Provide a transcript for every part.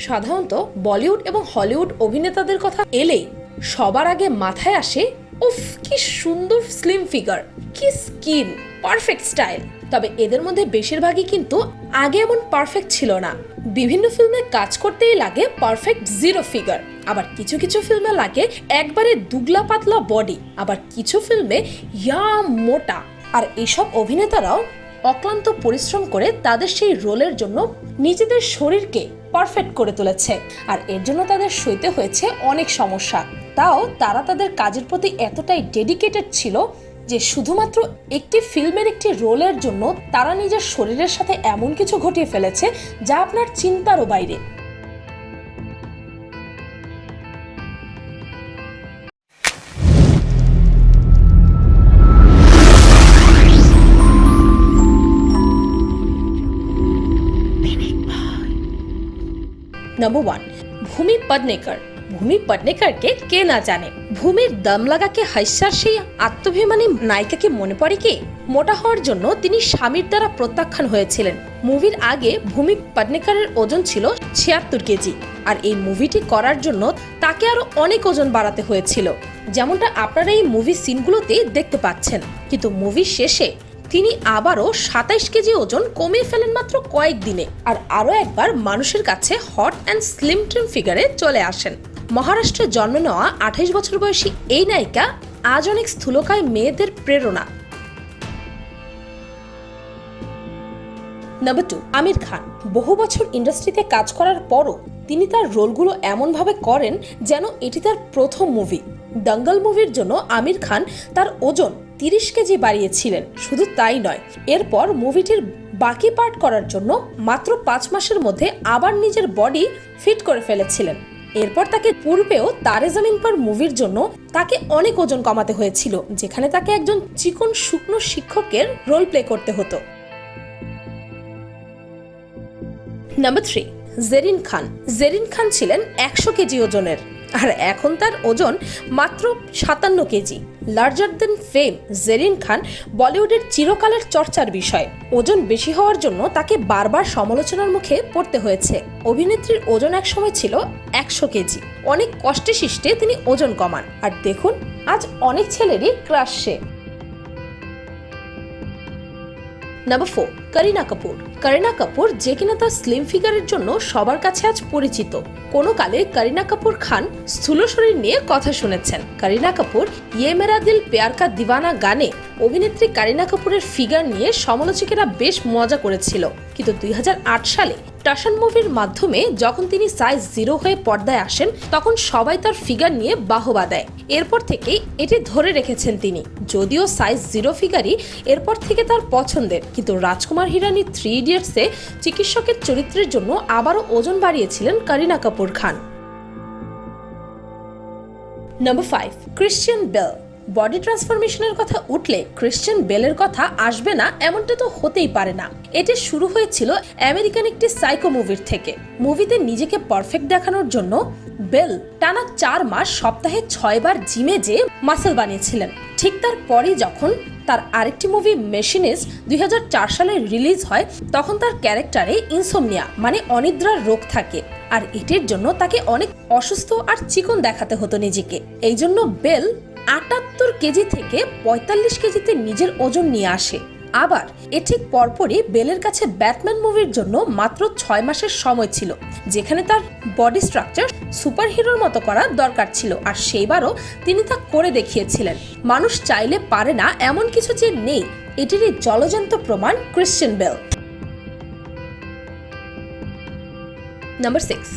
সাধারণত বলিউড এবং হলিউড অভিনেতাদের কথা এলেই সবার আগে মাথায় আসে, উফ, কি সুন্দর স্লিম ফিগার কি স্কিন পারফেক্ট স্টাইল তবে এদের মধ্যে বেশিরভাগই কিন্তু আগে এমন পারফেক্ট ছিল না। বিভিন্ন ফিল্মে কাজ করতেই লাগে পারফেক্ট জিরো ফিগার আবার কিছু কিছু ফিল্মে লাগে একবারে দুগলা পাতলা বডি আবার কিছু ফিল্মে ইয়া মোটা। আর এসব অভিনেতারাও অক্লান্ত পরিশ্রম করে তাদের সেই রোলের জন্য নিজেদের শরীরকে পারফেক্ট করে তুলেছে। আর এর জন্য তাদের সইতে হয়েছে অনেক সমস্যা। তাও তারা তাদের কাজের প্রতি এতটাই ডেডিকেটেড ছিল যে শুধুমাত্র একটি ফিল্মের একটি রোলের জন্য তারা নিজের শরীরের সাথে এমন কিছু ঘটিয়ে ফেলেছে যা আপনার চিন্তারও বাইরে। নাম্বার ওয়ান ভূমি পডনেকর ভূমি পডনেকরকে কে না জানে? ভূমির দম লাগাকে হাস্যার সেই আত্মভিমানী নায়িকাকে মনে পড়ে কি? মোটা হওয়ার জন্য তিনি স্বামীর দ্বারা প্রত্যাখ্যান হয়েছিলেন। মুভির আগে ভূমি পডনেকরের ওজন ছিল ছিয়াত্তর কেজি। আর এই মুভিটি করার জন্য তাকে আরও অনেক ওজন বাড়াতে হয়েছিল। যেমনটা আপনারা এই মুভি সিনগুলোতে দেখতে পাচ্ছেন। কিন্তু মুভির শেষে তিনি আবারও সাতাইশ কেজি ওজন কমিয়ে ফেলেন মাত্র কয়েকদিনে আর আরও একবার মানুষের কাছে হট অ্যান্ড স্লিম ট্রিম ফিগারে চলে আসেন। মহারাষ্ট্রে জন্ম নেওয়া আঠাইশ বছর বয়সী এই নায়িকা আজ অনেক স্থূলকায় মেয়েদের প্রেরণা। Number two, Aamir Khan. বহু বছর ইন্ডাস্ট্রিতে কাজ করার পরও তিনি তার রোলগুলো এমনভাবে করেন যেন এটি তার প্রথম মুভি। দঙ্গল মুভির জন্য আমির খান তার ওজন তিরিশ কেজি বাড়িয়েছিলেন, শুধু তাই নয়, এরপর মুভিটির বাকি পার্ট করার জন্য মাত্র পাঁচ মাসের মধ্যে আবার নিজের বডি ফিট করে ফেলেছিলেন। এরপর তাকে পূর্বেও তারে জামিন পর মুভির জন্য তাকে অনেক ওজন কমাতে হয়েছিল, যেখানে তাকে একজন চিকন শুকনো শিক্ষকের রোল প্লে করতে হতো। Number three, Zareen Khan. Zerin Khan ছিলেন একশো কেজি ওজনের। আর এখন তার ওজন মাত্র সাতান্ন KG. Larger than fame Zareen Khan বলিউডের চিরকালের চর্চার বিষয়। ওজন বেশি হওয়ার জন্য তাকে বারবার সমালোচনার মুখে পড়তে হয়েছে। অভিনেত্রীর ওজন একসময় ছিল একশো কেজি। অনেক কষ্টে শিষ্টে তিনি ওজন কমান। আর দেখুন, আজ অনেক ছেলেরই ক্রাশ সে। নাম্বার ফোর করিনা কাপুর করিনা কাপুর যে কিনা তার স্লিম ফিগারের জন্য সবার কাছে আজ পরিচিত। কোনো কালে করিনা কাপুর খান স্থূল শরীর নিয়ে কথা শুনেছেন। করিনা কাপুর ইয়ে মেরা দিল প্যার কা দিওয়ানা গানে অভিনেত্রী করিনা কাপুরের ফিগার নিয়ে সমালোচকেরা বেশ মজা করেছিল। কিন্তু দুই হাজার আট সালে টাশন মুভির মাধ্যমে যখন তিনি সাইজ জিরো হয়ে পর্দায় আসেন, তখন সবাই তার ফিগার নিয়ে বাহবা দেয়। এরপর থেকে এটি ধরে রেখেছেন তিনি। যদিও সাইজ জিরো ফিগারই এরপর থেকে তার পছন্দের, কিন্তু রাজকুমার হিরানি থ্রি ইডিয়টসে চিকিৎসকের চরিত্রের জন্য আবারও ওজন বাড়িয়েছিলেন Kareena Kapoor Khan. Number five Christian Bale body ট্রান্সফরমেশনের কথা উঠলে ক্রিশ্চিয়ান বেলের কথা আসবে না, এমনটা তো হতেই পারে না। এটি শুরু হয়েছিল আমেরিকান একটি সাইকো মুভির থেকে। মুভিতে নিজেকে পারফেক্ট দেখানোর জন্য বেল টানা চার মাস সপ্তাহে ছয়বার জিমে যে মাসেল বানিয়েছিলেন। ঠিক তার তারপরেই যখন তার আরেকটি মুভি মেশিনিস দুই হাজার চার সালে রিলিজ হয়, তখন তার ক্যারেক্টারে ইনসোমনিয়া মানে অনিদ্রার রোগ থাকে আর এটির জন্য তাকে অনেক অসুস্থ আর চিকন দেখাতে হতো নিজেকে। এই জন্য বেল আটাত্তর কেজি থেকে পঁয়তাল্লিশ কেজিতে নিজের ওজন নিয়ে আসে। আবার এ ঠিক পরপরই বেলের কাছে ব্যাটম্যান মুভির জন্য মাত্র ছয় মাসের সময় ছিল, যেখানে তার বডি স্ট্রাকচার সুপারহিরোর মতো করা দরকার ছিল, আর সেইবারও তিনি তা করে দেখিয়েছিলেন। মানুষ চাইলে পারে না এমন কিছু যে নেই, এটিরই জলজন্ত প্রমাণ Christian Bale. Number six,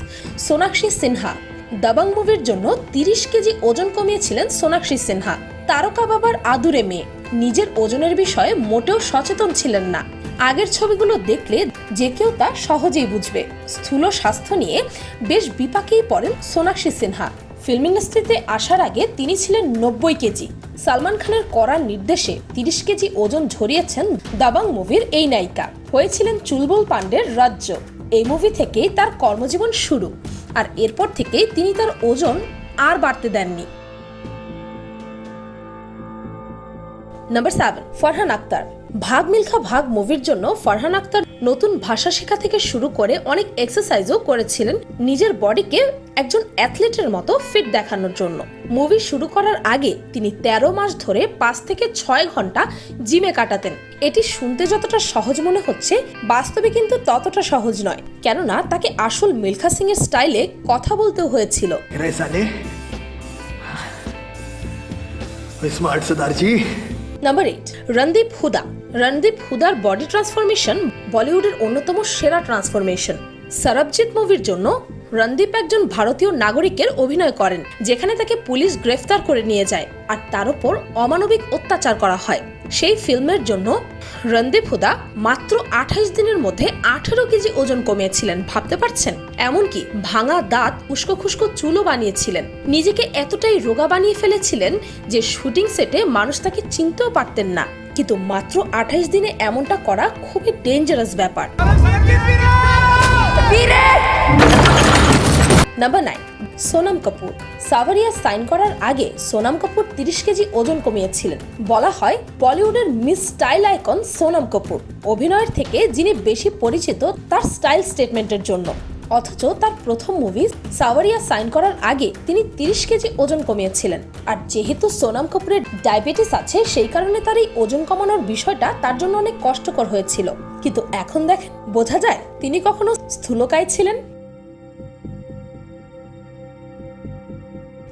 Sonakshi Sinha. Dabangg মুভির জন্য তিরিশ কেজি ওজন কমিয়েছিলেন সোনাক্ষী সিনহা। তারকা বাবার আদুরে মেয়ে। নিজের ওজনের বিষয়ে মোটেও সচেতন ছিলেন না। আগের ছবিগুলো দেখলে যে কেউ তা সহজেই বুঝবে। স্থূল স্বাস্থ্য নিয়ে বেশ বিপাকেই পড়েন সোনাক্ষী সিনহা। ফিল্ম ইন্ডাস্ট্রিতে আসার আগে তিনি ছিলেন নব্বই কেজি। সালমান খানের করার নির্দেশে তিরিশ কেজি ওজন ঝরিয়েছেন দাবাং মুভির এই নায়িকা। হয়েছিলেন চুলবুল পান্ডের রাজ্য। এই মুভি থেকেই তার কর্মজীবন শুরু। আর এরপর থেকে তিনি তার ওজন আর বাড়তে দেননি। নাম্বার সেভেন ফরহান আক্তার ভাগ মিল্খা ভাগ মুভির জন্য ফারহান আক্তার নতুন ভাষা শেখা থেকে শুরু করে অনেক এক্সারসাইজও করেছিলেন। নিজের বডিকে একজন অ্যাথলেটের মতো ফিট দেখানোর জন্য। মুভি শুরু করার আগে তিনি তেরো মাস ধরে পাঁচ থেকে ছয় ঘণ্টা জিমে কাটাতেন। এটি শুনতে যতটা সহজ মনে হচ্ছে, বাস্তবে কিন্তু ততটা সহজ নয়। কেননা তাকে আসল মিল্খা সিং এর স্টাইলে কথা বলতেও হয়েছিল। रे নাম্বার এইট রণদীপ হুদা রণদীপ হুদার বডি ট্রান্সফরমেশন বলিউডের অন্যতম সেরা ট্রান্সফরমেশন সরবজিৎ মুভির জন্য রণদীপ একজন ভারতীয় নাগরিকের অভিনয় করেন, যেখানে তাকে পুলিশ গ্রেফতার করে নিয়ে যায়, আর তার উপর অমানবিক অত্যাচার করা হয়। সেই ফিল্মের জন্য রণদীপ হুদা মাত্র আঠাইশ দিনের মধ্যে আঠেরো কেজি ওজন কমিয়েছিলেন, ভাবতে পারছেন? এমনকি ভাঙা দাঁত উস্কো খুস্কো চুলও বানিয়েছিলেন। নিজেকে এতটাই রোগা বানিয়ে ফেলেছিলেন যে শুটিং সেটে মানুষ তাকে চিনতেও পারতেন না। কিন্তু মাত্র আঠাইশ দিনে এমনটা করা খুবই ডেঞ্জারাস ব্যাপার। Number nine Sonam Kapoor Saawariya sign করার আগে সোনাম কাপুর তিরিশ কেজি ওজন কমিয়েছিলেন। বলা হয় বলিউডের Miss style icon Sonam Kapoor অভিনয়ের থেকে যিনি বেশি পরিচিত তার স্টাইল স্টেটমেন্টের জন্য। অথচ তার প্রথম মুভি সাভারিয়া সাইন করার আগে তিনি তিরিশ কেজি ওজন কমিয়েছিলেন। আর যেহেতু সোনাম কাপুরের ডায়াবেটিস আছে, সেই কারণে তার এই ওজন কমানোর বিষয়টা তার জন্য অনেক কষ্টকর হয়েছিল। কিন্তু এখন দেখেন, বোঝা যায় তিনি কখনো স্থূলকায় ছিলেন।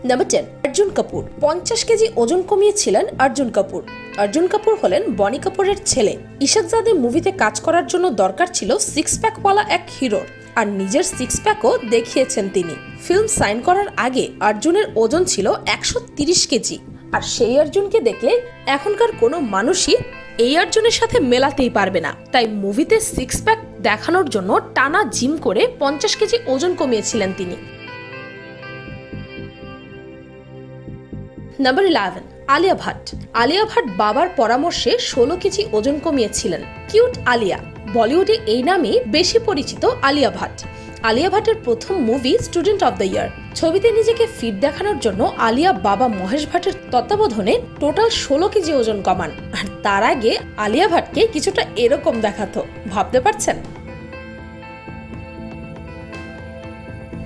নাম্বার টেন অর্জুন কাপুর পঞ্চাশ কেজি ওজন কমিয়েছিলেন অর্জুন কাপুর অর্জুন কাপুর হলেন বনি কাপুরের ছেলে। ইশাকজাদে মুভিতে কাজ করার জন্য দরকার ছিল সিক্স প্যাকওয়ালা এক হিরোর। আর নিজের সিক্স প্যাকও দেখিয়েছেন তিনি। ফিল্ম সাইন করার আগে অর্জুনের ওজন ছিল একশো তিরিশ কেজি। আর সেই অর্জুনকে দেখলে এখনকার কোনো মানুষই এই অর্জুনের সাথে মেলাতেই পারবে না। তাই মুভিতে সিক্স প্যাক দেখানোর জন্য টানা জিম করে পঞ্চাশ কেজি ওজন কমিয়েছিলেন তিনি। নাম্বার ইলেভেন আলিয়া ভাট আলিয়া ভাট বাবার পরামর্শে ষোলো কেজি ওজন কমিয়েছিলেন। কিউট আলিয়া বলিউডে এই নামেই বেশি পরিচিত আলিয়া ভাট আলিয়া ভাটের প্রথম movie student of the year ছবিতে নিজেকে ফিট দেখানোর জন্য আলিয়া বাবা মহেশ ভাটের তত্ত্বাবধানে টোটাল ষোলো কেজি ওজন কমান। আর তার আগে আলিয়া ভাটকে কিছুটা এরকম দেখাতো। ভাবতে পারছেন?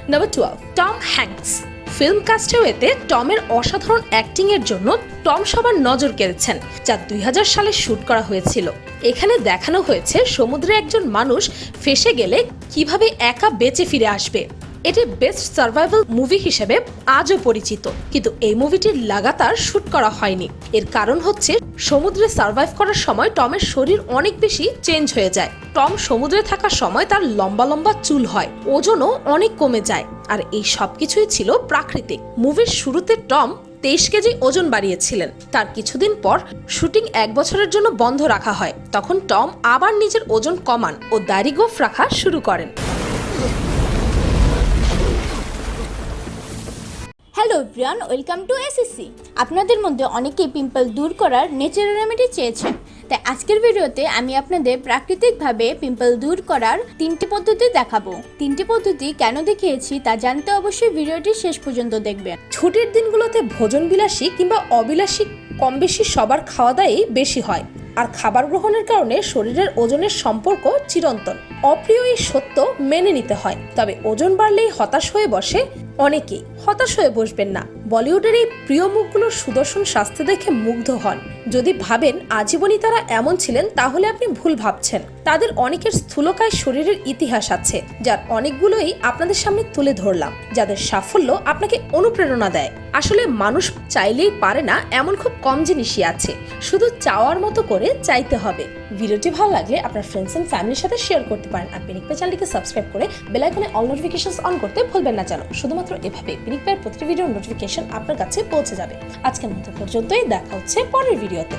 Number twelve Tom Hanks film কাস্টেওয়েতে টমের অসাধারণ অ্যাক্টিং এর জন্য টম সবার নজর কেড়েছেন, যা দুই হাজার সালে শুট করা হয়েছিল। এখানে দেখানো হয়েছে সমুদ্রে একজন মানুষ ফেসে গেলে কীভাবে একা বেঁচে ফিরে আসবে। এটি বেস্ট সার্ভাইভাল মুভি হিসেবে আজও পরিচিত। কিন্তু এই মুভিটির লাগাতার শুট করা হয়নি। এর কারণ হচ্ছে, সমুদ্রে সার্ভাইভ করার সময় টমের শরীর অনেক বেশি চেঞ্জ হয়ে যায়। টম সমুদ্রে থাকার সময় তার লম্বা লম্বা চুল হয়, ওজনও অনেক কমে যায়। আর এই সবকিছুই ছিল প্রাকৃতিক। মুভির শুরুতে টম তেইশ কেজি ওজন বাড়িয়েছিলেন। তার কিছুদিন পর শুটিং এক বছরের জন্য বন্ধ রাখা হয়। তখন টম আবার নিজের ওজন কমান ও দাড়ি গোফ রাখা শুরু করেন। Hello Brian welcome to SSC আপনাদের মধ্যে অনেকেই পিম্পল দূর করার ন্যাচারাল রেমেডি চেয়েছেন। তাই আজকের ভিডিওতে আমি আপনাদের প্রাকৃতিকভাবে পিম্পল দূর করার তিনটি পদ্ধতি দেখাবো। তিনটি পদ্ধতি কেন দেখিয়েছি তা জানতে অবশ্যই ভিডিওটি শেষ পর্যন্ত দেখবেন। ছুটির দিনগুলোতে ভোজন বিলাসী কিংবা অবিলাসী কম বেশি সবার খাওয়া দাওয়াই বেশি হয়। আর খাবার গ্রহণের কারণে শরীরের ওজনের সম্পর্ক চিরন্তন। অপ্রিয় এই সত্য মেনে নিতে হয়। তবে ওজন বাড়লেই হতাশ হয়ে বসে অনেকেই হতাশ হয়ে বসবেন না। বলিউডের এই প্রিয় মুখগুলোর সুদর্শন স্বাস্থ্য দেখে মুগ্ধ হন। যদি ভাবেন আজীবনই তারা এমন ছিলেন, তাহলে আপনি ভুল ভাবছেন। তাদের অনেকের স্থূলকায় শরীরের ইতিহাস আছে, যার অনেকগুলোই আপনাদের সামনে তুলে ধরলাম, যাদের সাফল্য আপনাকে অনুপ্রেরণা দেয়। আসলে মানুষ চাইলেই পারে না, এমন খুব কম জিনিসই আছে। শুধু চাওয়ার মতো করে চাইতে হবে। ভিডিওটি ভালো লাগলে আপনার ফ্রেন্ডস এন্ড ফ্যামিলির সাথে শেয়ার করতে পারেন। আর পিনিক চ্যানেলটিকে সাবস্ক্রাইব করে বেল আইকনে অল নোটিফিকেশনস অন করতে ভুলবেন না যেন। শুধুমাত্র এভাবে পিনিক পের প্রতিটি ভিডিওর নোটিফিকেশন আপনার কাছে পৌঁছে যাবে। আজকের মতো পর্যন্তই, দেখা হচ্ছে পরের ভিডিওতে